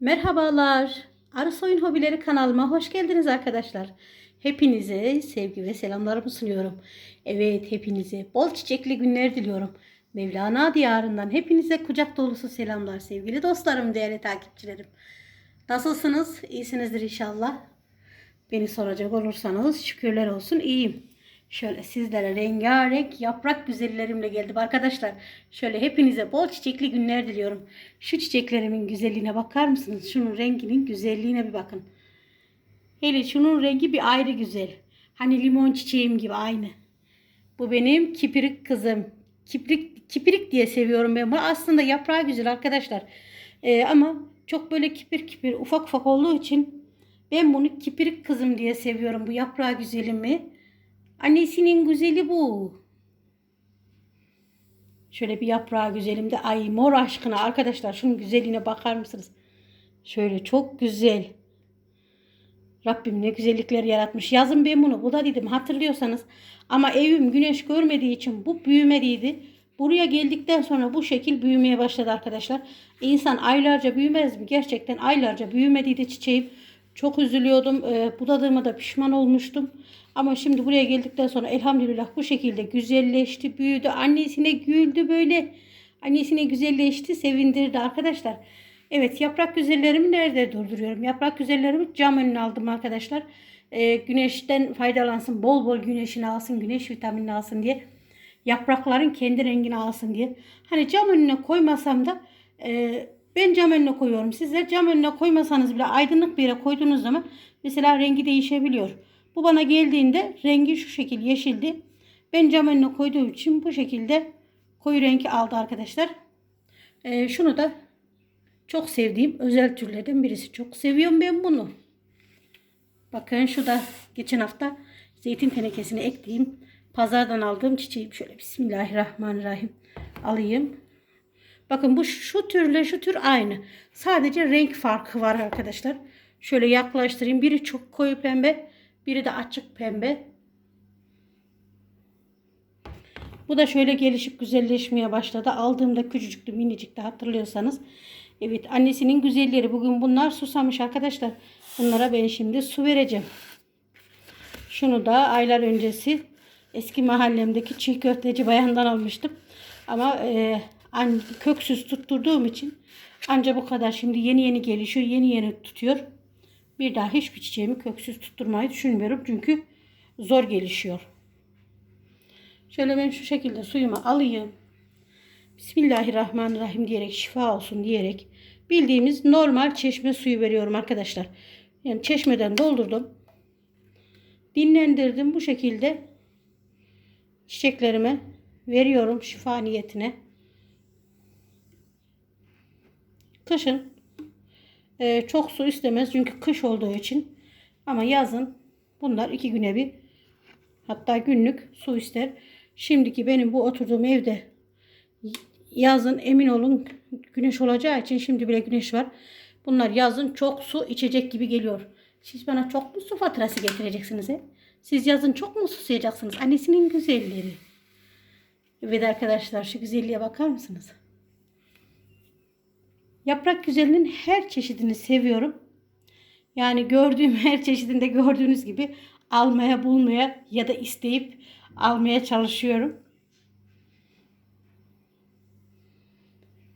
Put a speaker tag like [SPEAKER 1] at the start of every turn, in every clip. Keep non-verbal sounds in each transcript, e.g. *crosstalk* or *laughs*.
[SPEAKER 1] Merhabalar. Arısoyun Hobileri kanalıma hoş geldiniz arkadaşlar. Hepinize sevgi ve selamlarımı sunuyorum. Evet hepinize bol çiçekli günler diliyorum. Mevlana diyarından hepinize kucak dolusu selamlar sevgili dostlarım, değerli takipçilerim. Nasılsınız? İyisinizdir inşallah. Beni soracak olursanız şükürler olsun iyiyim. Şöyle sizlere rengarenk yaprak güzellerimle geldim arkadaşlar. Şöyle hepinize bol çiçekli günler diliyorum. Şu çiçeklerimin güzelliğine bakar mısınız? Şunun renginin güzelliğine bir bakın. Hele şunun rengi bir ayrı güzel. Hani limon çiçeğim gibi aynı. Bu benim kipirik kızım. Kipirik, kipirik diye seviyorum ben. Bu aslında yaprağı güzel arkadaşlar. Ee, ama çok böyle kipir kipir ufak ufak olduğu için ben bunu kipirik kızım diye seviyorum. Bu yaprağı güzelimi. Annesinin güzeli bu. Şöyle bir yaprağı güzelimde. Ay mor aşkına arkadaşlar şunun güzelliğine bakar mısınız? Şöyle çok güzel. Rabbim ne güzellikler yaratmış. Yazın ben bunu bu da dedim hatırlıyorsanız. Ama evim güneş görmediği için bu büyümediydi. Buraya geldikten sonra bu şekil büyümeye başladı arkadaşlar. İnsan aylarca büyümez mi? Gerçekten aylarca büyümediydi çiçeğim. Çok üzülüyordum. Ee, budadığıma da pişman olmuştum. Ama şimdi buraya geldikten sonra elhamdülillah bu şekilde güzelleşti, büyüdü. Annesine güldü böyle. Annesine güzelleşti, sevindirdi arkadaşlar. Evet yaprak güzellerimi nerede durduruyorum? Yaprak güzellerimi cam önüne aldım arkadaşlar. Ee, güneşten faydalansın, bol bol güneşini alsın, güneş vitaminini alsın diye. Yaprakların kendi rengini alsın diye. Hani cam önüne koymasam da e, ben cam önüne koyuyorum. Sizler cam önüne koymasanız bile aydınlık bir yere koyduğunuz zaman mesela rengi değişebiliyor. Bu bana geldiğinde rengi şu şekil yeşildi. Ben cam önüne koyduğum için bu şekilde koyu rengi aldı arkadaşlar. Ee, şunu da çok sevdiğim özel türlerden birisi. Çok seviyorum ben bunu. Bakın şu da geçen hafta zeytin tenekesine ektiğim pazardan aldığım çiçeğim. Şöyle Bismillahirrahmanirrahim alayım. Bakın bu şu türle şu tür aynı. Sadece renk farkı var arkadaşlar. Şöyle yaklaştırayım. Biri çok koyu pembe, biri de açık pembe. Bu da şöyle gelişip güzelleşmeye başladı. Aldığımda küçücüktü, minicikti hatırlıyorsanız. Evet, annesinin güzelleri. Bugün bunlar susamış arkadaşlar. Bunlara ben şimdi su vereceğim. Şunu da aylar öncesi eski mahallemdeki çiğ köfteci bayandan almıştım. Ama e, an, köksüz tutturduğum için anca bu kadar. Şimdi yeni yeni gelişiyor, yeni yeni tutuyor. Bir daha hiçbir çiçeğimi köksüz tutturmayı düşünmüyorum. Çünkü zor gelişiyor. Şöyle ben şu şekilde suyumu alayım. Bismillahirrahmanirrahim diyerek şifa olsun diyerek bildiğimiz normal çeşme suyu veriyorum arkadaşlar. Yani çeşmeden doldurdum. Dinlendirdim bu şekilde çiçeklerime veriyorum şifa niyetine. Kışın e, çok su istemez çünkü kış olduğu için. Ama yazın bunlar iki güne bir hatta günlük su ister. Şimdiki benim bu oturduğum evde yazın emin olun güneş olacağı için şimdi bile güneş var. Bunlar yazın çok su içecek gibi geliyor. Siz bana çok mu su faturası getireceksiniz? He? Siz yazın çok mu susayacaksınız? Annesinin güzelleri. Evet arkadaşlar şu güzelliğe bakar mısınız? Yaprak güzelinin her çeşidini seviyorum. Yani gördüğüm *laughs* her çeşidinde gördüğünüz gibi almaya, bulmaya ya da isteyip almaya çalışıyorum.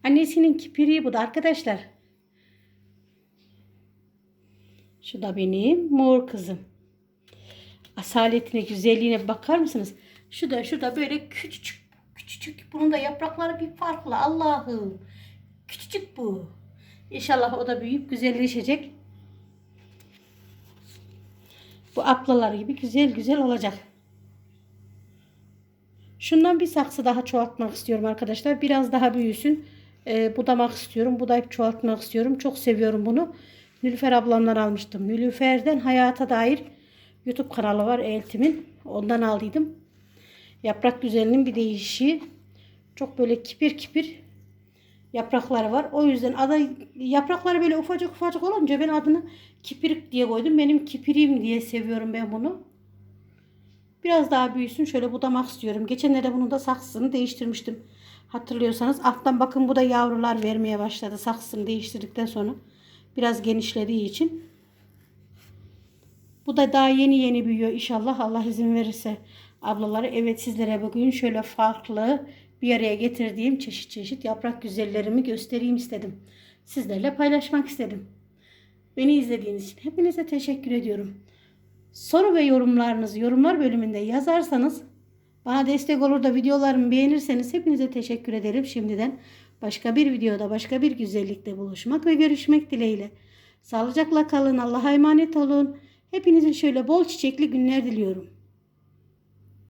[SPEAKER 1] Annesinin kipiriği bu da arkadaşlar. Şu da benim mor kızım. Asaletine, güzelliğine bakar mısınız? Şu da şu da böyle küçücük küçücük. Bunun da yaprakları bir farklı. Allah'ım. Küçücük bu. İnşallah o da büyüyüp güzelleşecek. Bu ablalar gibi güzel güzel olacak. Şundan bir saksı daha çoğaltmak istiyorum arkadaşlar. Biraz daha büyüsün. Ee, budamak istiyorum. Budayıp çoğaltmak istiyorum. Çok seviyorum bunu. Nülüfer ablamdan almıştım. Nülüfer'den hayata dair YouTube kanalı var Eltim'in. Ondan aldıydım. Yaprak düzeninin bir değişi. Çok böyle kipir kipir yaprakları var. O yüzden adı yaprakları böyle ufacık ufacık olunca ben adını kipirik diye koydum. Benim kipiriğim diye seviyorum ben bunu. Biraz daha büyüsün. Şöyle budamak istiyorum. Geçenlerde bunun da saksısını değiştirmiştim. Hatırlıyorsanız alttan bakın bu da yavrular vermeye başladı saksısını değiştirdikten sonra. Biraz genişlediği için. Bu da daha yeni yeni büyüyor inşallah Allah izin verirse. Ablaları evet sizlere bugün şöyle farklı bir araya getirdiğim çeşit çeşit yaprak güzellerimi göstereyim istedim. Sizlerle paylaşmak istedim. Beni izlediğiniz için hepinize teşekkür ediyorum. Soru ve yorumlarınızı yorumlar bölümünde yazarsanız bana destek olur da videolarımı beğenirseniz hepinize teşekkür ederim şimdiden. Başka bir videoda başka bir güzellikte buluşmak ve görüşmek dileğiyle. Sağlıcakla kalın. Allah'a emanet olun. Hepinize şöyle bol çiçekli günler diliyorum.